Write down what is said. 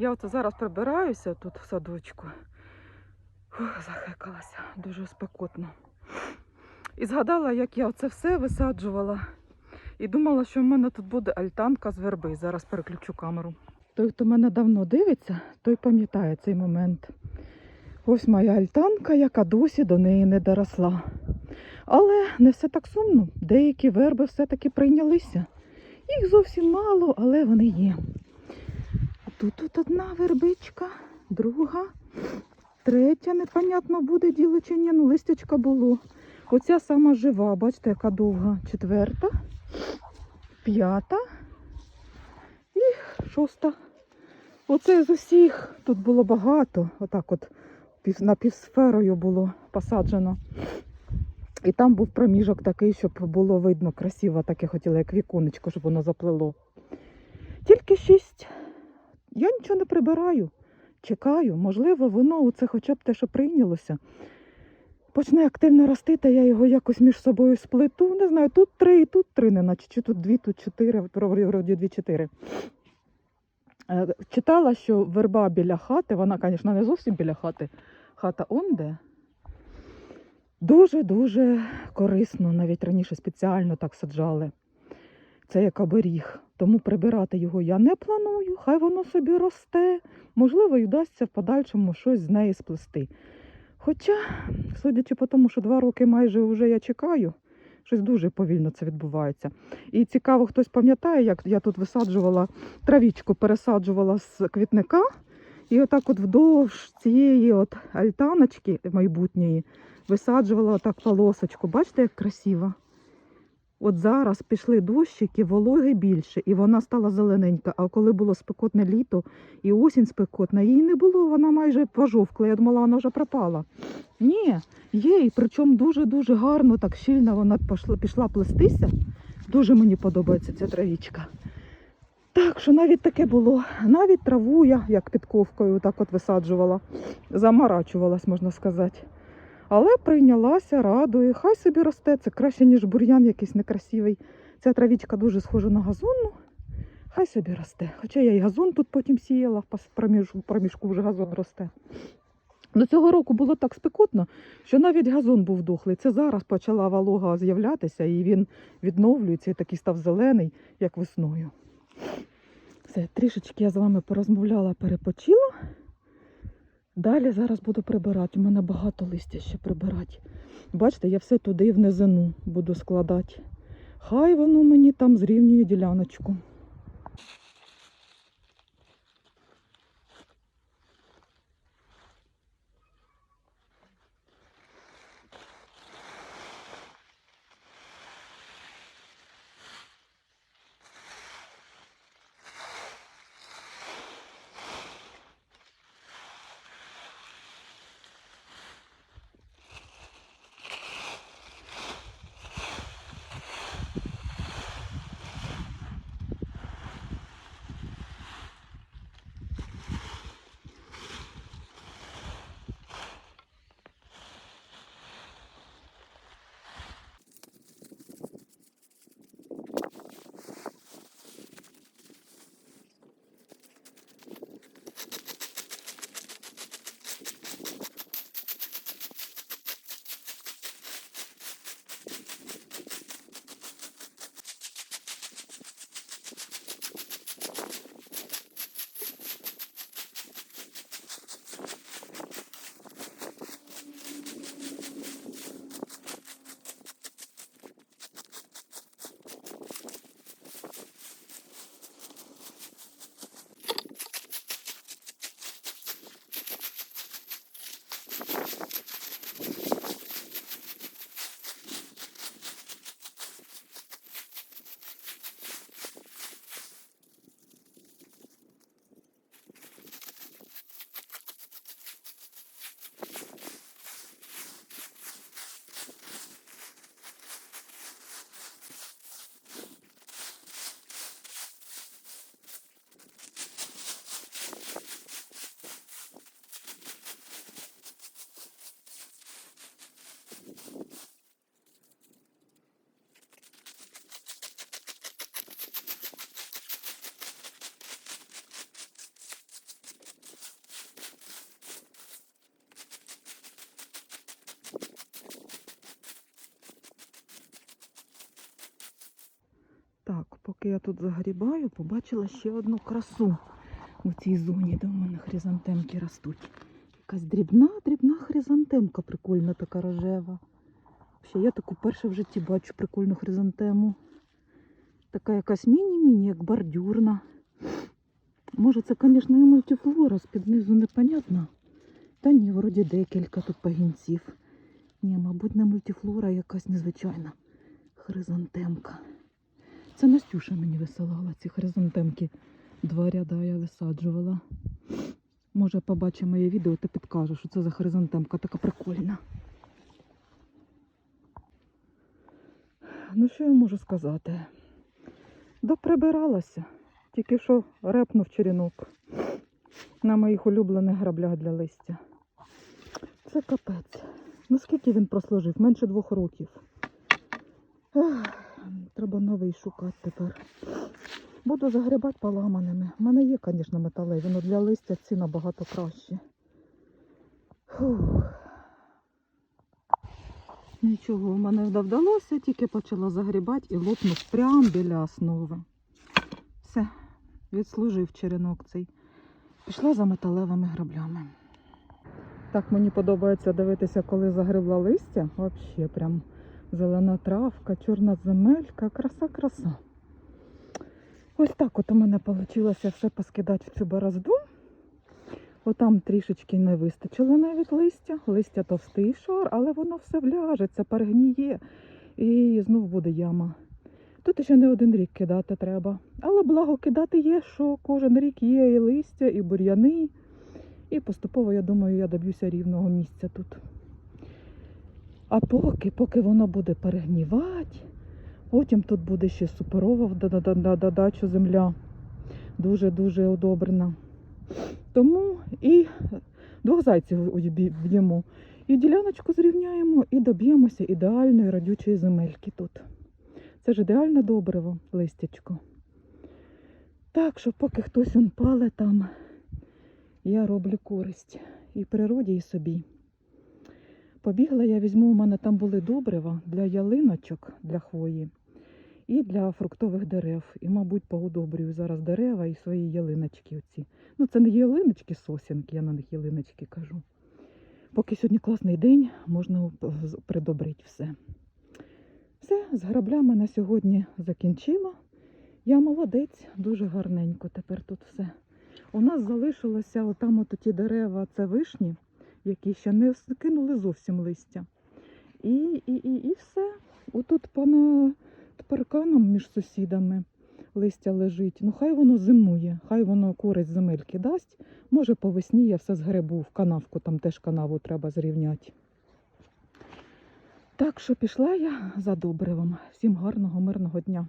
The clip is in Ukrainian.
Я от зараз прибираюся тут в садочку. Фух, захекалася, дуже спекотно. І згадала, як я це все висаджувала. І думала, що в мене тут буде альтанка з верби. Зараз переключу камеру. Той, хто мене давно дивиться, той пам'ятає цей момент. Ось моя альтанка, яка досі до неї не доросла. Але не все так сумно. Деякі верби все-таки прийнялися. Їх зовсім мало, але вони є. Тут, тут одна вербичка, друга, третя, непонятно буде діло чи ні, ну листячка було. Оця сама жива, бачите, яка довга. Четверта, п'ята і шоста. Оце з усіх тут було багато. Отак от пів- напівсферою було посаджено. І там був проміжок такий, щоб було видно красиво, таке хотіла, як віконечко, щоб воно заплило. Тільки шість. Я нічого не прибираю. Чекаю, можливо, воно це хоча б те, що прийнялося. Почне активно рости, та я його якось між собою сплету. Не знаю, тут три і тут три, не наче чи тут дві, тут чотири, вроді вроді дві чотири. Е, Читала, що верба біля хати, вона, звісно, не зовсім біля хати, хата онде. Дуже-дуже корисно, навіть раніше спеціально так саджали. Це як оберіг. Тому прибирати його я не планую, хай воно собі росте. Можливо, і вдасться в подальшому щось з неї сплести. Хоча, судячи по тому, що два роки майже вже я чекаю, щось дуже повільно це відбувається. І цікаво, хтось пам'ятає, як я тут висаджувала травічку, пересаджувала з квітника. І отак от вдовж цієї от альтаночки майбутньої висаджувала отак полосочку. Бачите, як красиво? От зараз пішли дощики, вологи більше, і вона стала зелененька. А коли було спекотне літо і осінь спекотна, її не було, вона майже пожовкла. Я думала, вона вже пропала. Ні, є, і причому дуже-дуже гарно, так щільно вона пішла, пішла плестися. Дуже мені подобається ця травічка. Так що навіть таке було. Навіть траву я, як підковкою, так от висаджувала, замарачувалась, можна сказати. Але прийнялася, радує. Хай собі росте, це краще, ніж бур'ян якийсь некрасивий. Ця травічка дуже схожа на газонну. Хай собі росте. Хоча я і газон тут потім сіяла, в проміжку, проміжку вже газон росте. До цього року було так спекотно, що навіть газон був дохлий. Це зараз почала волога з'являтися, і він відновлюється і такий став зелений, як весною. Все, трішечки я з вами порозмовляла, перепочила. Далі зараз буду прибирати. У мене багато листя ще прибирати. Бачите, я все туди в низину буду складати. Хай воно мені там зрівнює діляночку. Поки я тут загрібаю, побачила ще одну красу у цій зоні, де у мене хризантемки ростуть. Якась дрібна, дрібна хризантемка, прикольна така рожева. Ще я таку перше в житті бачу прикольну хризантему. Така якась міні-міні, як бордюрна. Може, це, звісно, і мультифлора, з-під низу непонятно. Та ні, вроді декілька тут пагінців. Ні, мабуть, не мультифлора, а якась незвичайна хризантемка. Це Настюша мені висилала ці хризантемки. Два ряда я висаджувала. Може, побачить моє відео, ти підкаже, що це за хризантемка така прикольна. Ну, що я можу сказати? Доприбиралася. Тільки що репнув черенок на моїх улюблених граблях для листя. Це капець. Ну скільки він прослужив? Менше двох років. Ех, треба новий шукати тепер. Буду загрібати поламаними. У мене є, звісно, металеві, але для листя ці набагато краще. Фух. Нічого, в мене не вдалося, тільки почала загрібати і лопнув прямо біля основи. Все, відслужив черенок цей. Пішла за металевими граблями. Так мені подобається дивитися, коли загребла листя. Взагалі прям зелена травка, чорна земелька, краса-краса. Ось так от у мене вийшло все поскидати в цю борозду. Отам трішечки не вистачило навіть листя. Листя товстий шар, але воно все вляжеться, перегніє і знов буде яма. Тут ще не один рік кидати треба. Але благо кидати є, що кожен рік є і листя, і бур'яни. І поступово, я думаю, я доб'юся рівного місця тут. А поки, поки воно буде перегнівати, потім тут буде ще суперова дода- додачу земля. Дуже-дуже одобрена. Тому і двох зайців вб'ємо. І діляночку зрівняємо, і доб'ємося ідеальної родючої земельки тут. Це ж ідеальне добриво, листячко. Так що, поки хтось он пале там, я роблю користь і природі, і собі. Побігла я візьму, у мене там були добрива для ялиночок, для хвої і для фруктових дерев. І, мабуть, поудобрюю зараз дерева і свої ялиночки. Оці. Ну, це не ялиночки сосінки, я на них ялиночки кажу. Поки сьогодні класний день, можна придобрити все. Все, з граблями на сьогодні закінчила. Я молодець, дуже гарненько тепер тут все. У нас залишилося отам от ті дерева, це вишні, які ще не скинули зовсім листя. І, і, і, і все. Отут пана парканом між сусідами листя лежить. Ну хай воно зимує, хай воно користь земельки дасть. Може, по весні я все згребу в канавку, там теж канаву треба зрівняти. Так що пішла я за добривом. Всім гарного, мирного дня.